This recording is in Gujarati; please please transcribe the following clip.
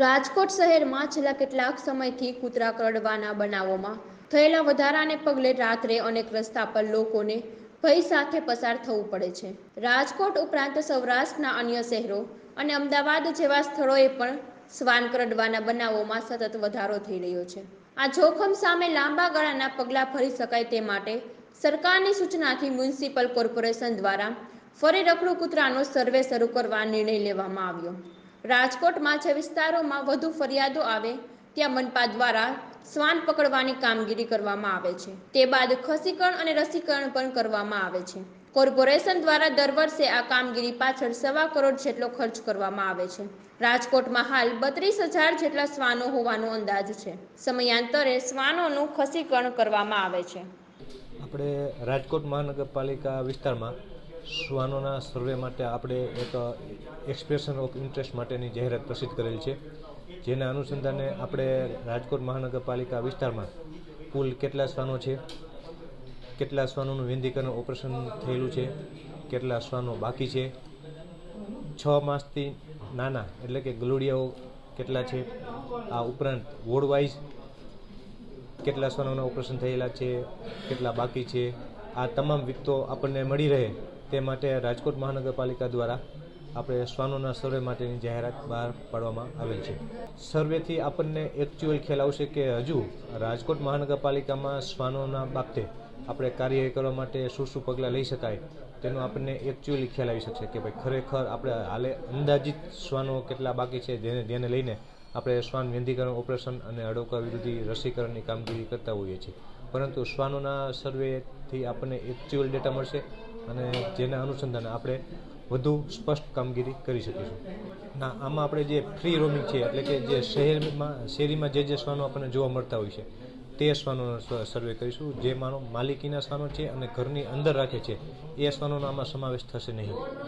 રાજકોટ શહેરમાં છેલ્લા કેટલાક સમયથી કૂતરા કરડવાના બનાવોમાં થયેલા વધારાને પગલે રાત્રે અનેક રસ્તા પર લોકોને ભય સાથે પસાર થવું પડે છે. રાજકોટ ઉપરાંત સૌરાષ્ટ્રના અન્ય શહેરો અને અમદાવાદ જેવા સ્થળોએ પણ શ્વાન કરડવાના બનાવોમાં સતત વધારો થઈ રહ્યો છે. આ જોખમ સામે લાંબા ગાળાના પગલાં ભરી શકાય તે માટે સરકારની સૂચનાથી મ્યુનિસિપલ કોર્પોરેશન દ્વારા ફરી રખડું કૂતરાનો સર્વે શરૂ કરવા નિર્ણય લેવામાં આવ્યો. રાજકોટમાં જે વિસ્તારોમાં વધુ ફરિયાદો આવે, ત્યાં મનપા દ્વારા શ્વાન પકડવાની કામગીરી કરવામાં આવે છે. તે બાદ ખસીકરણ અને રસીકરણ પણ કરવામાં આવે છે. કોર્પોરેશન દ્વારા દર વર્ષે આ કામગીરી પાછળ સવા કરોડ જેટલો ખર્ચ કરવામાં આવે છે. રાજકોટમાં હાલ બત્રીસ હજાર જેટલા શ્વાનો હોવાનો અંદાજ છે. સમયાંતરે શ્વાનોનું ખસીકરણ કરવામાં આવે છે. આપણે રાજકોટ મહાનગરપાલિકા વિસ્તારમાં શ્વાનોના સર્વે માટે આપણે એક એક્સપ્રેશન ઓફ ઇન્ટરેસ્ટ માટેની જાહેરાત પ્રસિદ્ધ કરેલ છે. જેના અનુસંધાને આપણે રાજકોટ મહાનગરપાલિકા વિસ્તારમાં કુલ કેટલા શ્વાનો છે? કેટલા શ્વાનોનું વેંધીકરણ ઓપરેશન થયેલું છે? કેટલા શ્વાનો બાકી છે? છ માસથી નાના, એટલે કે ગલુડિયાઓ કેટલા છે? આ ઉપરાંત વોર્ડ વાઇઝ કેટલા શ્વાનોના ઓપરેશન થયેલા છે? કેટલા બાકી છે? આ તમામ વિગતો આપણને મળી રહે. તે માટે રાજકોટ મહાનગરપાલિકા દ્વારા આપણે શ્વાનોના સર્વે માટેની જાહેરાત બહાર પાડવામાં આવેલ છે. સર્વેથી આપણને એકચ્યુઅલ ખ્યાલ આવશે કે હજુ રાજકોટ મહાનગરપાલિકામાં શ્વાનોના બાબતે આપણે કાર્ય કરવા માટે શું શું પગલાં લઈ શકાય તેનો આપણને એકચ્યુઅલી ખ્યાલ આવી શકશે કે ભાઈ ખરેખર આપણે હાલે અંદાજિત શ્વાનો કેટલા બાકી છે જેને ધ્યાને લઈને આપણે શ્વાન વેંધીકરણ ઓપરેશન અને અડોકા વિરોધી રસીકરણની કામગીરી કરતા હોઈએ છીએ. પરંતુ શ્વાનોના સર્વેથી આપણને એકચ્યુઅલ ડેટા મળશે અને જેના અનુસંધાને આપણે વધુ સ્પષ્ટ કામગીરી કરી શકીશું. ના, આમાં આપણે જે ફ્રી રોમિંગ છે, એટલે કે જે શહેરમાં, શેરીમાં જે જે શ્વાનો આપણને જોવા મળતા હોય છે, તે શ્વાનોનો સર્વે કરીશું. જે માનો માલિકીના શ્વાનો છે અને ઘરની અંદર રાખે છે, એ શ્વાનોનો આમાં સમાવેશ થશે નહીં.